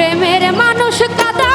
প্রেমের মানুষ কাদা